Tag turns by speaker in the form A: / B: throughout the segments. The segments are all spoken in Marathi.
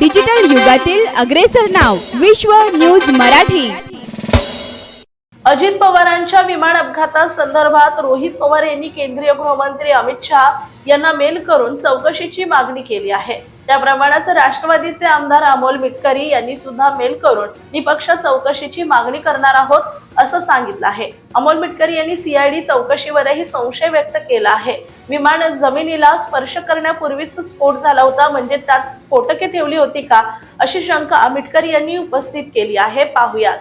A: डिजिटल युगातील अग्रेसर नाव विश्व न्यूज मराठी.
B: अजित पवारांच्या विमान अपघातासंदर्भात रोहित पवार यांनी केंद्रीय गृहमंत्री अमित शहा यांना मेल करून चौकशीची मागणी केली आहे. त्याप्रमाणेच राष्ट्रवादीचे आमदार अमोल मिटकरी यांनी सुद्धा मेल करून निपक्ष चौकशीची मागणी करणार आहोत. असं सांगितलं आहे. अमोल मिटकरी यांनी सीआयडी चौकशीवरही संशय व्यक्त केला आहे. विमान जमिनीला स्पर्श करण्यापूर्वीच स्फोट झाला होता म्हणजे त्यात स्फोटके ठेवली होती का अशी शंका मिटकरी यांनी उपस्थित केली आहे. पाहूया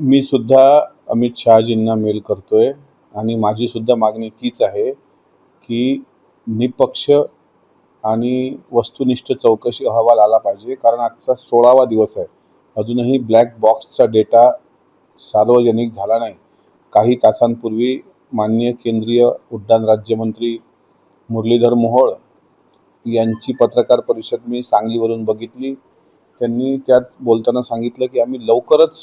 C: मी सुद्धा अमित शहाजींना मेल करतोय आणि माझी सुद्धा मागणी तीच आहे की निपक्ष आणि वस्तुनिष्ठ चौकशी अहवाल आला पाहिजे कारण आजचा सोळावा दिवस आहे. अजूनही ब्लॅक बॉक्सचा डेटा सार्वजनिक झाला नाही. काही तासांपूर्वी माननीय केंद्रीय उड्डाण राज्यमंत्री मुरलीधर मोहोळ यांची पत्रकार परिषद मी सांगलीवरून बघितली. त्यांनी त्यात बोलताना सांगितलं की आम्ही लवकरच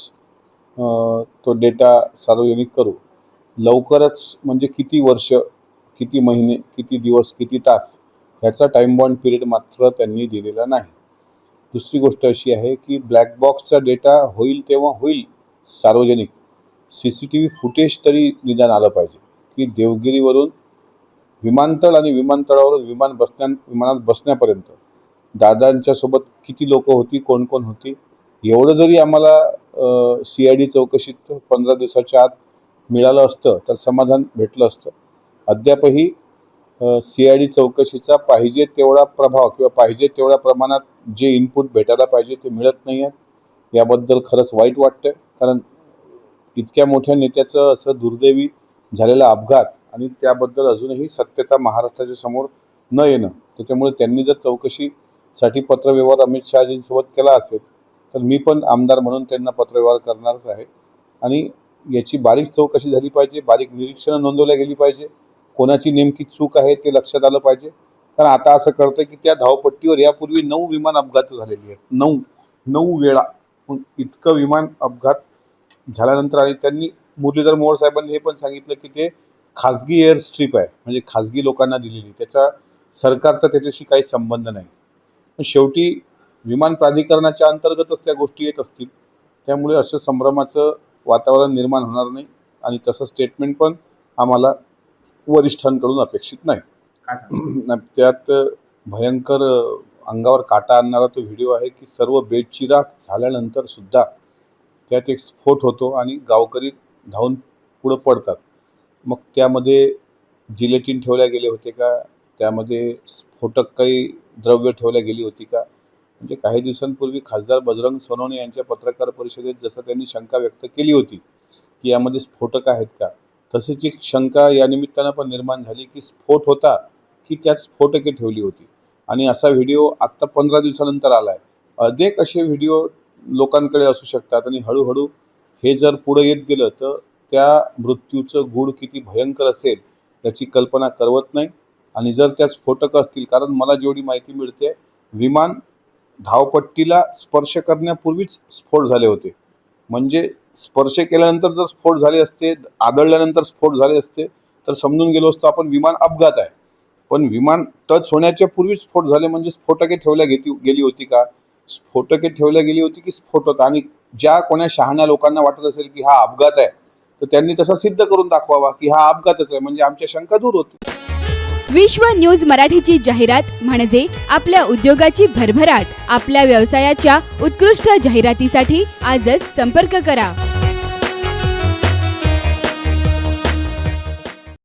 C: तो डेटा सार्वजनिक करू. लवकरच म्हणजे किती वर्ष किती महिने किती दिवस किती तास ह्याचा टाईम बॉन्ड पिरियड मात्र त्यांनी दिलेला नाही. दुसरी गोष्ट अशी आहे की ब्लॅक बॉक्सचा डेटा होईल तेव्हा होईल. सार्वजनिक C C T V footage तरी निदान आलं पाहिजे. की देवगिरीवरून विमानतळ आणि विमानतळावरून विमान बसण्या विमानात बसण्यापर्यंत दादांच्या सोबत किती लोक होती कोण कोण होती एवढं जरी आम्हाला सी आय डी चौकशीत पंधरा दिवसाच्या आत मिळालं असतं तर समाधान भेटलं असतं. अद्यापही सी आय डी चौकशीचा पाहिजे तेवढा प्रभाव किंवा पाहिजे तेवढ्या प्रमाणात जे इनपुट भेटायला पाहिजे ते मिळत नाही आहेत याबद्दल खरंच वाईट वाटतं कारण इतक्या मोठ्या नेत्याचं असं दुर्दैवी झालेला अपघात आणि त्याबद्दल अजूनही सत्यता महाराष्ट्राच्या समोर न येणं त्याच्यामुळे त्यांनी जर चौकशीसाठी पत्रव्यवहार अमित शहाजींसोबत केला असेल तर मी पण आमदार म्हणून त्यांना पत्रव्यवहार करणारच आहे. आणि याची बारीक चौकशी झाली पाहिजे बारीक निरीक्षणं नोंदवल्या गेली पाहिजे. कोणाची नेमकी चूक आहे ते लक्षात आलं पाहिजे. कारण आता असं करतं की त्या धावपट्टीवर यापूर्वी नऊ विमान अपघात झालेली आहेत. नऊ नऊ वेळा. मग इतकं विमान अपघात झाल्यानंतर आणि त्यांनी मुरलीधर मोहोळ साहेबांनी हे पण सांगितलं की ते खाजगी एअर स्ट्रीप आहे म्हणजे खाजगी लोकांना दिलेली. त्याचा सरकारचा त्याच्याशी काही संबंध नाही. पण शेवटी विमान प्राधिकरणाच्या अंतर्गतच त्या गोष्टी येत असतील त्यामुळे असं संभ्रमाचं वातावरण निर्माण होणार नाही आणि तसं स्टेटमेंट पण आम्हाला वरिष्ठांकडून अपेक्षित नाही. त्यात भयंकर अंगावर काटा आणणारा तो व्हिडिओ आहे की सर्व बेडचिरा झाल्यानंतर सुद्धा त्यात एक स्फोट होतो आणि गावकरी धावून पुढं पडतात. मग त्यामध्ये जिलेटिन ठेवल्या गेले होते का? त्यामध्ये स्फोटक काही द्रव्य ठेवल्या गेली होती का? म्हणजे काही दिवसांपूर्वी खासदार बजरंग सोनवणे यांच्या पत्रकार परिषदेत जसं त्यांनी शंका व्यक्त केली होती की यामध्ये स्फोटक आहेत का? तसेच एक शंका या निमित्तानं पण निर्माण झाली की स्फोट होता की त्यात स्फोटके ठेवली होती. आणि असा व्हिडिओ आत्ता पंधरा दिवसानंतर आला आहे अनेक असे व्हिडिओ लोकांकडे असू शकतात आणि हळूहळू हे जर पुढं येत गेलं तर त्या मृत्यूचं गूढ किती भयंकर असेल याची कल्पना करवत नाही. आणि जर त्या स्फोटकं असतील कारण मला जेवढी माहिती मिळते विमान धावपट्टीला स्पर्श करण्यापूर्वीच स्फोट झाले होते. म्हणजे स्पर्श केल्यानंतर जर स्फोट झाले असते आदळल्यानंतर स्फोट झाले असते तर समजून गेलो असतो आपण विमान अपघात आहे. पण विमान टच होण्याच्या पूर्वी स्फोट झाले म्हणजे स्फोटके ठेवल्या घेती गेली होती का? स्फोटके ठेवल्या गेली होती की स्फोट होता? आणि ज्या कोण्या शहाण्या लोकांना वाटत असेल की हा अपघात आहे तर त्यांनी तसा सिद्ध करून दाखवावा की हा अपघातच आहे म्हणजे आमच्या शंका दूर होती
A: विश्व न्यूज मराठीची जाहिरात म्हणजे आपल्या उद्योगाची भरभराट. आपल्या व्यवसायाच्या उत्कृष्ट जाहिरातीसाठी आजच संपर्क करा.